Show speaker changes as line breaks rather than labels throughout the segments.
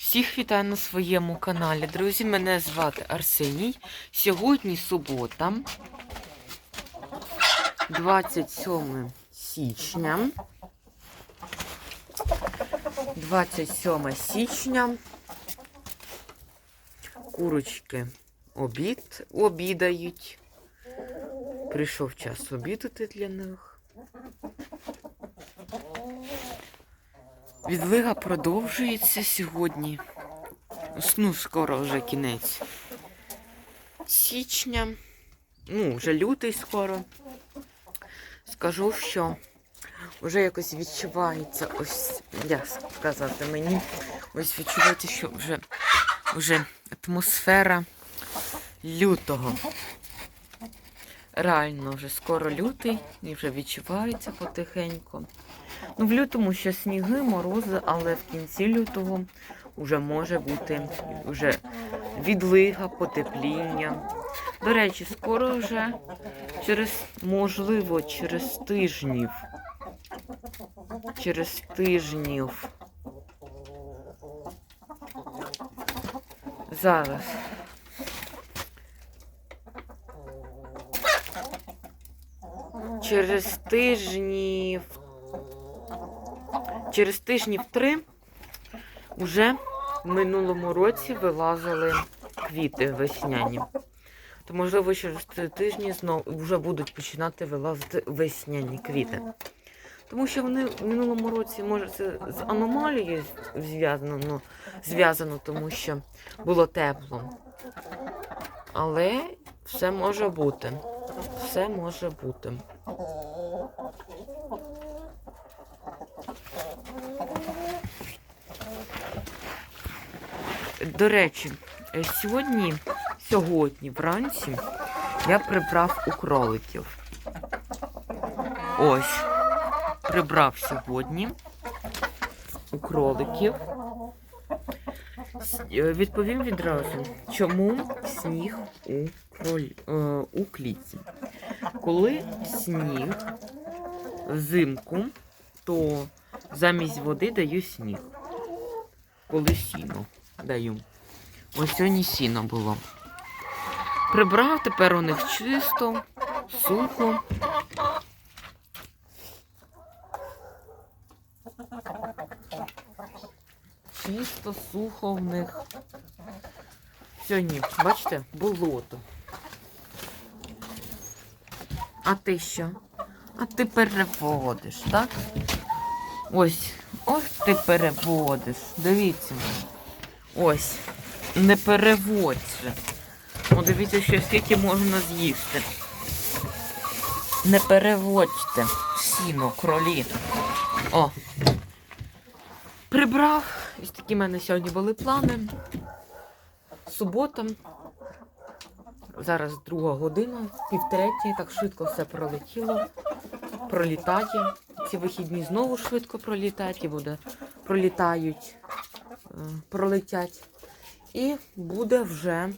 Всіх вітаю на своєму каналі. Друзі, мене звати Арсеній. Сьогодні субота, 27 січня. 27 січня. Курочки обід обідають. Прийшов час обідати для них. Відлига продовжується сьогодні. Ну, скоро вже кінець січня. Ну, вже лютий скоро. Скажу, що вже якось відчувається, ось, як сказати мені, ось відчувається, що вже, вже атмосфера лютого. Реально, вже скоро лютий і вже відчувається потихеньку. Ну, в лютому ще сніги, морози, але в кінці лютого вже може бути вже відлига, потепління. До речі, скоро вже через, можливо, через тижнів. Через тижнів. Зараз. Через тижнів Через тижнів три вже в минулому році вилазили квіти весняні. То, можливо, через три тижні знову вже будуть починати вилазити весняні квіти. Тому що вони в минулому році, може, це з аномалією зв'язано, ну, зв'язано, тому що було тепло. Але все може бути. Все може бути. До речі, е, сьогодні, сьогодні вранці я прибрав у кроликів. Ось, прибрав сьогодні у кроликів. Е, Відповім відразу, чому сніг у, кроль... е, у клітці. Коли сніг взимку, то замість води даю сніг. Коли сіно даю. Ось сьогодні сіно було. Прибрав, тепер у них чисто, сухо. Чисто, сухо в них. Сьогодні, бачите, болото. А ти що? А ти переводиш, так? Ось, ось ти переводиш. Дивіться. Ось. Не переводь же. О, дивіться, що скільки можна з'їсти. Не переводьте сіно, кролі. О. Прибрав. Ось такі в мене сьогодні були плани. Субота. Зараз друга година, півтретє, так швидко все пролетіло. Пролітає. Ці вихідні знову швидко пролітають і буде пролітають, е, пролетять. І буде вже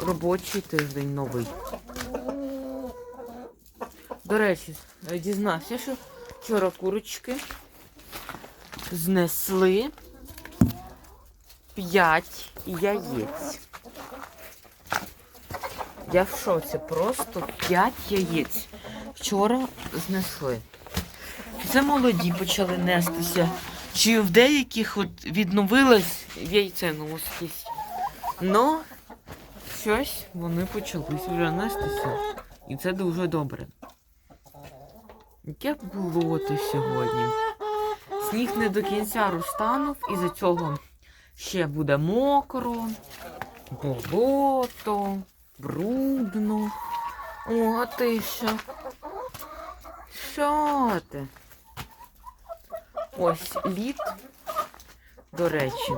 робочий тиждень новий. До речі, е, дізнався, що вчора курочки знесли 5 яєць. Я в шоці, просто 5 яєць. Вчора знесли. Це молоді почали нестися. Чи в деяких от відновилась яйценоскість. Но щось вони почали вже нестися. І це дуже добре. Яке болото сьогодні. Сніг не до кінця розтанув, і за цього ще буде мокро, болото, брудно. О, ти що? Що ти? Ось лід, до речі.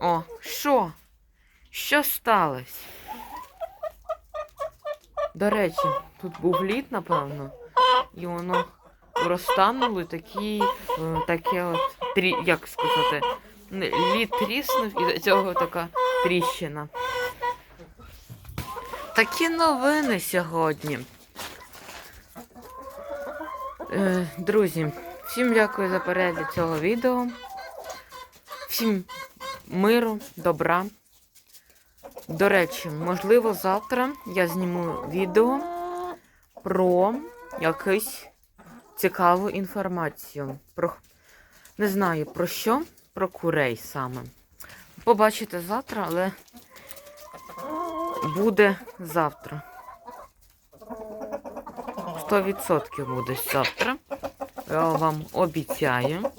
О, що? Що сталося? До речі, тут був лід, напевно, і воно розтанули такі, е, таке от, трі, як сказати, лід тріснув і до цього така тріщина. Такі новини сьогодні. Е, Друзі, всім дякую за перегляд цього відео. Всім миру, добра. До речі, можливо, завтра я зніму відео про якусь цікаву інформацію. Про не знаю про що, про курей саме. Побачите завтра, але буде завтра. 100% буде завтра. Я вам обіцяю.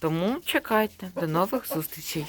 Тому чекайте. До нових зустрічей.